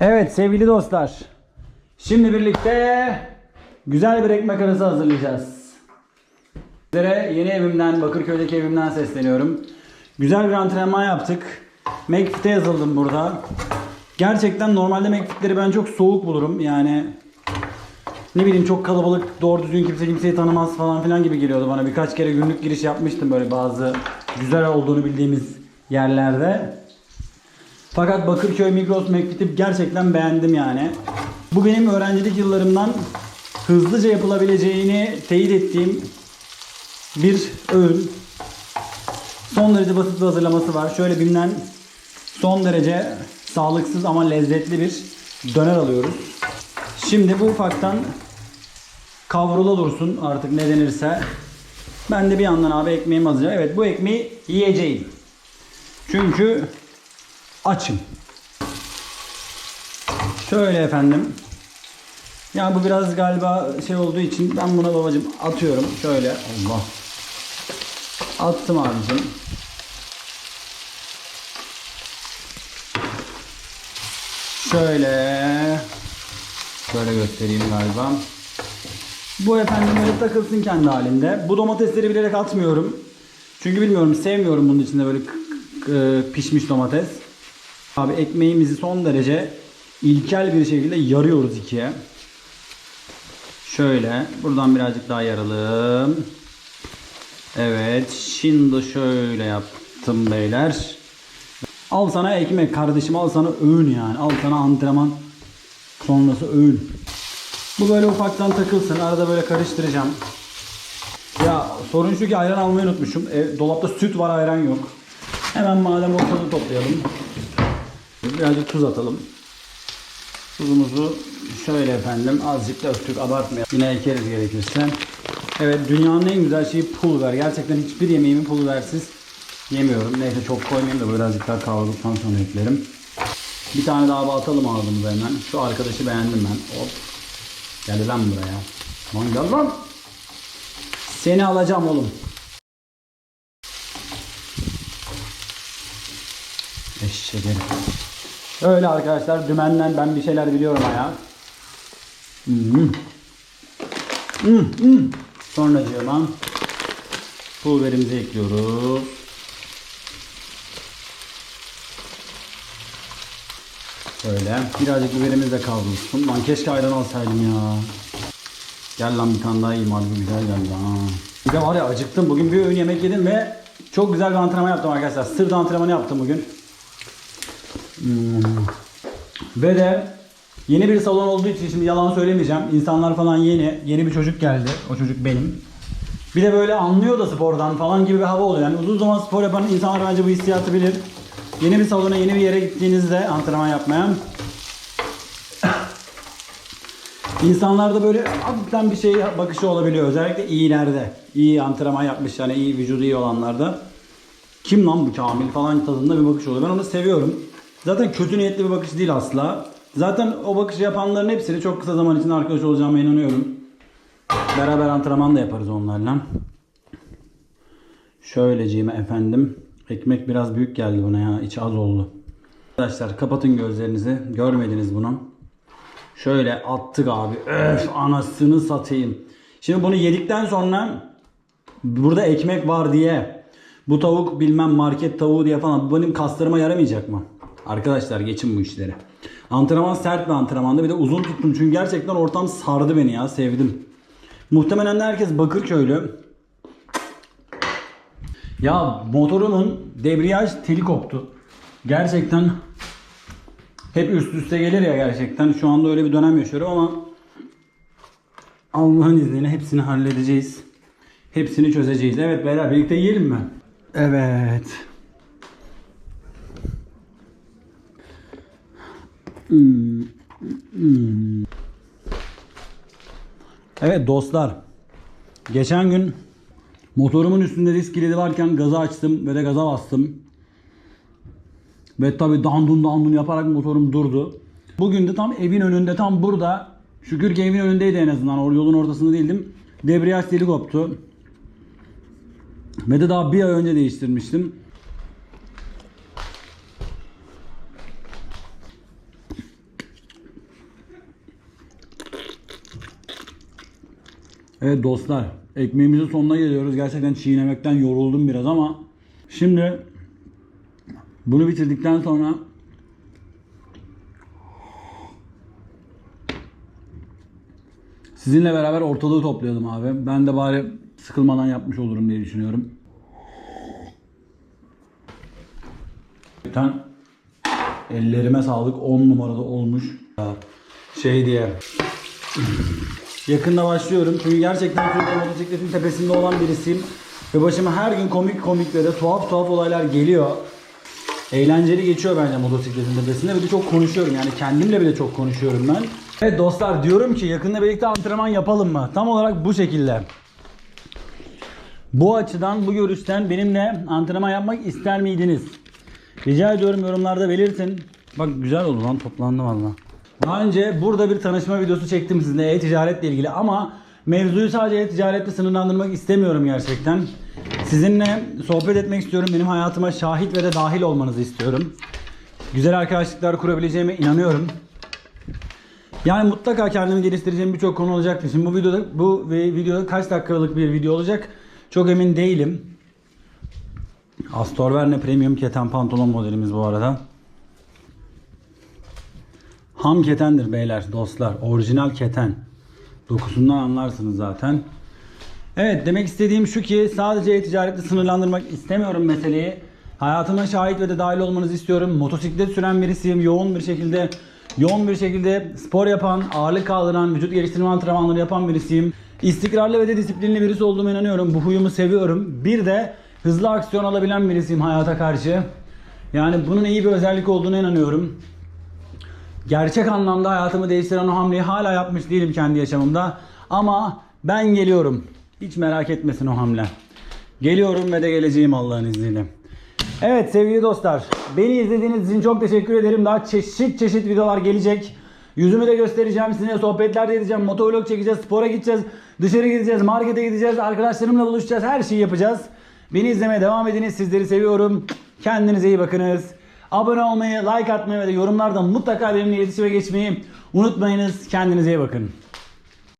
Evet sevgili dostlar. Şimdi birlikte güzel bir ekmek arası hazırlayacağız. Sizlere yeni evimden, Bakırköy'deki evimden sesleniyorum. Güzel bir antrenman yaptık. McFit'e yazıldım burada. Gerçekten normalde McFit'leri ben çok soğuk bulurum. Yani ne bileyim çok kalabalık, doğru düzgün kimse kimseyi tanımaz falan filan gibi geliyordu bana. Birkaç kere günlük giriş yapmıştım böyle bazı güzel olduğunu bildiğimiz yerlerde. Fakat Bakırköy Migros McFit'i gerçekten beğendim yani. Bu benim öğrencilik yıllarımdan hızlıca yapılabileceğini teyit ettiğim bir öğün. Son derece basit bir hazırlaması var. Şöyle BİM'den son derece sağlıksız ama lezzetli bir döner alıyoruz. Şimdi bu ufaktan kavrula dursun artık ne denirse. Ben de bir yandan abi ekmeğimi hazırlayacağım. Evet bu ekmeği yiyeceğim. Çünkü açım. Şöyle efendim. Ya bu biraz galiba şey olduğu için ben buna babacım atıyorum. Şöyle Allah. Attım abicim. Şöyle. Şöyle göstereyim galiba. Bu efendim böyle takılsın kendi halinde. Bu domatesleri bilerek atmıyorum. Çünkü bilmiyorum sevmiyorum bunun içinde böyle k- pişmiş domates. Abi ekmeğimizi son derece ilkel bir şekilde yarıyoruz ikiye. Şöyle buradan birazcık daha yaralım. Evet şimdi şöyle yaptım beyler. Al sana ekmek kardeşim al sana öğün yani. Al sana antrenman sonrası öğün. Bu böyle ufaktan takılsın. Arada böyle karıştıracağım. Ya sorun şu ki ayran almayı unutmuşum. E, dolapta süt var ayran yok. Hemen madem ortalığı toplayalım. Birazcık tuz atalım. Tuzumuzu şöyle efendim azıcık da öptük abartmayalım. Yine ekeriz gerekirse. Evet dünyanın en güzel şeyi pulver. Gerçekten hiçbir yemeğimi pulversiz yemiyorum. Neyse çok koymayayım da birazcık daha kavrulduktan sonra eklerim. Bir tane daha atalım ağzımıza hemen. Şu arkadaşı beğendim ben. Hop. Gel lan buraya. Lan gel lan. Seni alacağım oğlum. Eşek herif. Öyle arkadaşlar dümenden ben bir şeyler biliyorum ya. Hmm. Hmm, hmm. Sonra cığıma pulverimizi ekliyoruz. Şöyle birazcık biberimiz de kavrulsun. Lan keşke ayran alsaydım ya. Gel lan bir tane daha yiyeyim harbi güzel geldi ha. Bir de var ya acıktım. Bugün bir öğün yemek yedim ve çok güzel bir antrenman yaptım arkadaşlar. Sırt antrenmanı yaptım bugün. Hmm. Ve de yeni bir salon olduğu için şimdi yalan söylemeyeceğim. İnsanlar falan yeni. Yeni bir çocuk geldi. O çocuk benim. Bir de böyle anlıyor da spordan falan gibi bir hava oluyor. Yani uzun zaman spor yapan insanlar bence bu hissiyatı bilir. Yeni bir salona, yeni bir yere gittiğinizde antrenman yapmaya İnsanlarda böyle hafiften bir şey bakışı olabiliyor. Özellikle iyilerde. İyi antrenman yapmış yani iyi vücudu iyi olanlarda. Kim lan bu Kamil falan tadında bir bakış oluyor. Ben onu seviyorum. Zaten kötü niyetli bir bakış değil asla. Zaten o bakışı yapanların hepsini çok kısa zaman içinde arkadaş olacağıma inanıyorum. Beraber antrenman da yaparız onlarla. Şöyleciğime efendim. Ekmek biraz büyük geldi buna ya. İçi az oldu. Arkadaşlar kapatın gözlerinizi. Görmediniz bunu. Şöyle attık abi. Öf anasını satayım. Şimdi bunu yedikten sonra burada ekmek var diye bu tavuk bilmem market tavuğu diye falan bu benim kaslarıma yaramayacak mı? Arkadaşlar geçin bu işleri. Antrenman sert bir antrenmandı. Bir de uzun tuttum çünkü gerçekten ortam sardı beni ya. Sevdim. Muhtemelen de herkes Bakırköylü. Ya motorumun debriyaj teli koptu. Gerçekten hep üst üste gelir ya gerçekten. Şu anda öyle bir dönem yaşıyorum ama Allah'ın izniyle hepsini halledeceğiz. Hepsini çözeceğiz. Evet beyler birlikte yiyelim mi? Evet. Hmm, hmm. Evet dostlar. Geçen gün motorumun üstünde disk kilidi varken gazı açtım ve de gaza bastım. Ve tabi dandun dandun yaparak motorum durdu. Bugün de tam evin önünde tam burada. Şükür ki evin önündeydi en azından. O yolun ortasında değildim. Debriyaj teli koptu. Ve de daha bir ay önce değiştirmiştim. Evet dostlar, ekmeğimizin sonuna geliyoruz. Gerçekten çiğnemekten yoruldum biraz ama şimdi bunu bitirdikten sonra sizinle beraber ortalığı toplayalım abi. Ben de bari sıkılmadan yapmış olurum diye düşünüyorum. Gerçekten ellerime sağlık 10 numarada olmuş. Şey diye Yakında başlıyorum. Çünkü gerçekten Türkiye motosikletin tepesinde olan birisiyim. Ve başıma her gün komik komik ve tuhaf tuhaf olaylar geliyor. Eğlenceli geçiyor bence motosikletin tepesinde. Bir de çok konuşuyorum. Yani kendimle bile çok konuşuyorum ben. Evet dostlar diyorum ki yakında birlikte antrenman yapalım mı? Tam olarak bu şekilde. Bu açıdan, bu görüşten benimle antrenman yapmak ister miydiniz? Rica ediyorum yorumlarda belirtin. Bak güzel oldu lan toplandı valla. Daha önce burada bir tanışma videosu çektim sizinle e-ticaretle ilgili ama mevzuyu sadece e-ticaretle sınırlandırmak istemiyorum gerçekten. Sizinle sohbet etmek istiyorum. Benim hayatıma şahit ve de dahil olmanızı istiyorum. Güzel arkadaşlıklar kurabileceğime inanıyorum. Yani mutlaka kendimi geliştireceğim birçok konu olacaktır. Şimdi bu videoda bu videoda kaç dakikalık bir video olacak çok emin değilim. Astor Verne Premium keten pantolon modelimiz bu arada. Ham ketendir beyler, dostlar. Orijinal keten. Dokusundan anlarsınız zaten. Evet demek istediğim şu ki sadece e-ticaretle sınırlandırmak istemiyorum meseleyi. Hayatıma şahit ve de dahil olmanızı istiyorum. Motosiklet süren birisiyim. Yoğun bir şekilde yoğun bir şekilde spor yapan, ağırlık kaldıran, vücut geliştirme antrenmanları yapan birisiyim. İstikrarlı ve de disiplinli birisi olduğuma inanıyorum. Bu huyumu seviyorum. Bir de hızlı aksiyon alabilen birisiyim hayata karşı. Yani bunun iyi bir özellik olduğuna inanıyorum gerçek anlamda hayatımı değiştiren o hamleyi hala yapmış değilim kendi yaşamımda. Ama ben geliyorum. Hiç merak etmesin o hamle. Geliyorum ve de geleceğim Allah'ın izniyle. Evet sevgili dostlar. Beni izlediğiniz için çok teşekkür ederim. Daha çeşit çeşit videolar gelecek. Yüzümü de göstereceğim. Sizinle sohbetler de edeceğim. Motovlog çekeceğiz. Spora gideceğiz. Dışarı gideceğiz. Markete gideceğiz. Arkadaşlarımla buluşacağız. Her şeyi yapacağız. Beni izlemeye devam ediniz. Sizleri seviyorum. Kendinize iyi bakınız. Abone olmayı, like atmayı ve de yorumlardan mutlaka benimle iletişime geçmeyi unutmayınız. Kendinize iyi bakın.